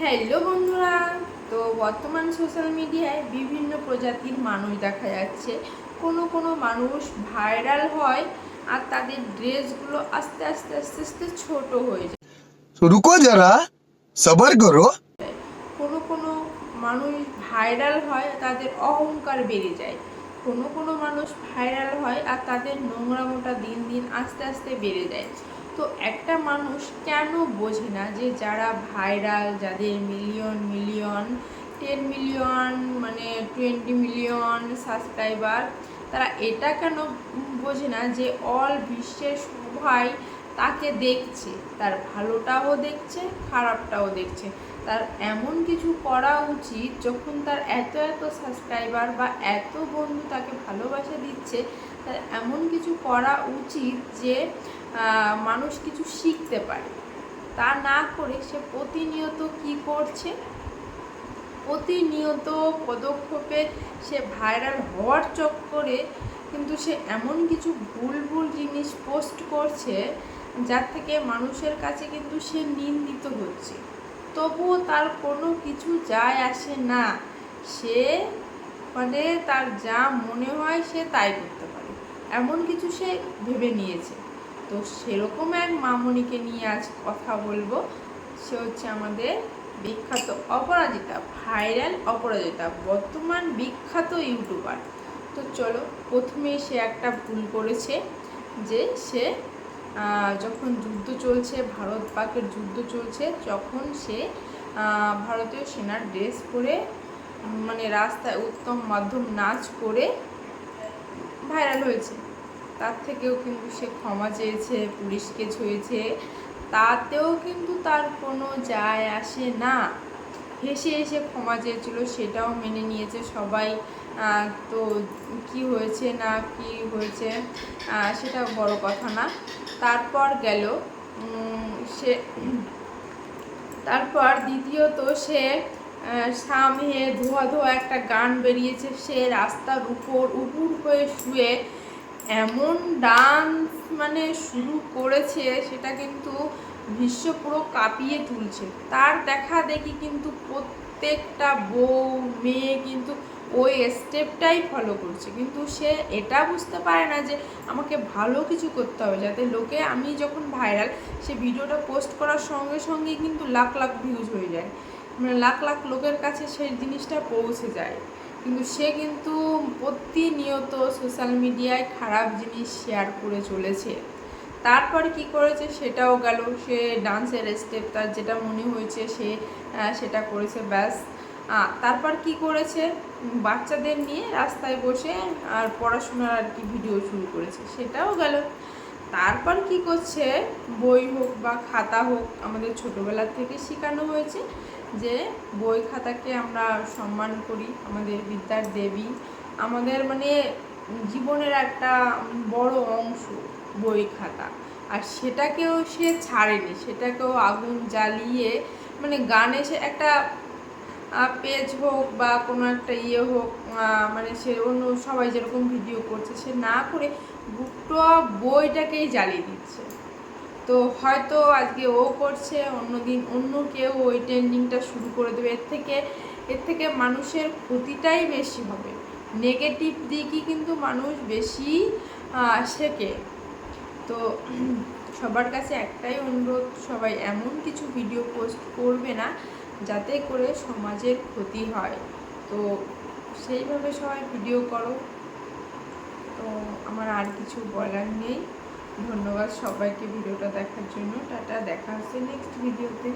Hello বন্ধুরা তো বর্তমান সোশ্যাল মিডিয়ায় বিভিন্ন প্রজাতির মানুষ দেখা যাচ্ছে। কোন কোন মানুষ ভাইরাল হয় আর তাদের ড্রেসগুলো আস্তে আস্তে আস্তে আস্তে ছোট হয়ে যায়। রুকো যারা সবার করো। কোন কোন মানুষ ভাইরাল হয় তাদের অহংকার বেড়ে যায়। কোন কোন মানুষ ভাইরাল হয় আর তাদের নোংরা মোটা দিন দিন আস্তে আস্তে বেড়ে যায়। তো একটা মানুষ কেন বোঝে না যে যারা ভাইরাল, যাদের মিলিয়ন মিলিয়ন টেন মিলিয়ন মানে টোয়েন্টি মিলিয়ন সাবস্ক্রাইবার তারা এটা কেন বোঝে না যে অল বিশ্বের সবাই তাকে দেখছে, তার ভালোটাও দেখছে, খারাপটাও দেখছে। তার এমন কিছু করা উচিত, যখন তার এত এত সাবস্ক্রাইবার বা এত বন্ধু তাকে ভালোবাসা দিচ্ছে, তার এমন কিছু করা উচিত যে মানুষ কিছু শিখতে পারে। তা না করে সে প্রতিনিয়ত কি করছে? প্রতিনিয়ত পদক্ষেপে সে ভাইরাল হওয়ার চক্করে কিন্তু সে এমন কিছু ভুল ভুল জিনিস পোস্ট করছে যার থেকে মানুষের কাছে কিন্তু সে নিন্দিত হচ্ছে। তবুও তার কোনো কিছু যায় আসে না। সে মানে তার যা মনে হয় সে তাই করতে পারে। এমন কিছু সে ভেবে নিয়েছে। তো সেরকম এক মামনিকে নিয়ে আজ কথা বলব। সে হচ্ছে আমাদের বিখ্যাত অপরাজিতা, ভাইরাল অপরাজিতা, বর্তমান বিখ্যাত ইউটিউবার। তো চলো প্রথমে সে একটা ভুল করেছে যে সে যখন যুদ্ধ চলছে, ভারত পাকের যুদ্ধ চলছে, তখন সে ভারতীয় সেনার ড্রেস পরে মানে রাস্তায় উত্তম মাধ্যম নাচ করে ভাইরাল হয়েছে। তার থেকেও কিন্তু সে ক্ষমা চেয়েছে, পুলিশকে ছুঁয়েছে। তাতেও কিন্তু তার কোনো যায় আসে না। হেসে হেসে ক্ষমা চেয়েছিল, সেটাও মেনে নিয়েছে সবাই। তো কি হয়েছে না কি হয়েছে সেটা বড় কথা না। তারপর গেল সে তারপর দ্বিতীয়ত সে সামনে ধোয়া ধোয়া একটা গান বেরিয়েছে, সে রাস্তার উপর উপুর হয়ে শুয়ে এমন ডান্স মানে শুরু করেছে, সেটা কিন্তু বিশ্ব পুরো কাঁপিয়ে তুলছে। তার দেখা দেখি কিন্তু প্রত্যেকটা বউ, মেয়ে কিন্তু ওই স্টেপটাই ফলো করছে। কিন্তু সে এটা বুঝতে পারে না যে আমাকে ভালো কিছু করতে হবে, যাতে লোকে আমি যখন ভাইরাল সে ভিডিওটা পোস্ট করার সঙ্গে সঙ্গে কিন্তু লাখ লাখ ভিউজ হয়ে যায়। মানে লাখ লাখ লোকের কাছে সেই জিনিসটা পৌঁছে যায়। কিন্তু সে কিন্তু প্রতিনিয়ত সোশ্যাল মিডিয়ায় খারাপ জিনিস শেয়ার করে চলেছে। তারপর কি করেছে সেটাও গেল। সে ডান্সের স্টেপ তার যেটা মনে হয়েছে সে সেটা করেছে, ব্যাস। তারপর কি করেছে? বাচ্চাদের নিয়ে রাস্তায় বসে আর পড়াশোনার আর কি ভিডিও শুরু করেছে, সেটাও গেল। তারপর কি করছে? বই হোক বা খাতা হোক, আমাদের ছোটোবেলা থেকে শেখানো হয়েছে যে বই খাতাকে আমরা সম্মান করি, আমাদের বিদ্যার দেবী, আমাদের মানে জীবনের একটা বড় অংশ। বই খাতা। আর সেটাকেও সে ছাড়েনি, সেটাকেও আগুন জ্বালিয়ে মানে গানে সে একটা পেজ হোক বা কোনো একটা ইয়ে হোক মানে সে অন্য সবাই যেরকম ভিডিও করছে, সে না করে গোটা বইটাকেই জ্বালিয়ে দিচ্ছে। তো হয়তো আজকে ও করছে, অন্যদিন অন্য কেউ ওই ট্রেন্ডিংটা শুরু করে দেবে। এর থেকে এর থেকে মানুষের ক্ষতিটাই বেশি হবে। নেগেটিভ দিকই কিন্তু মানুষ বেশি শেখে। তো সবার কাছে একটাই অনুরোধ, সবাই এমন কিছু ভিডিও পোস্ট করবে না যাতে করে সমাজের ক্ষতি হয়। তো সেইভাবে সবাই ভিডিও করো। তো আমার আর কিছু বলার নেই। ধন্যবাদ সবাইকে ভিডিওটা দেখার জন্য। টাটা, দেখা হচ্ছে নেক্সট ভিডিওতে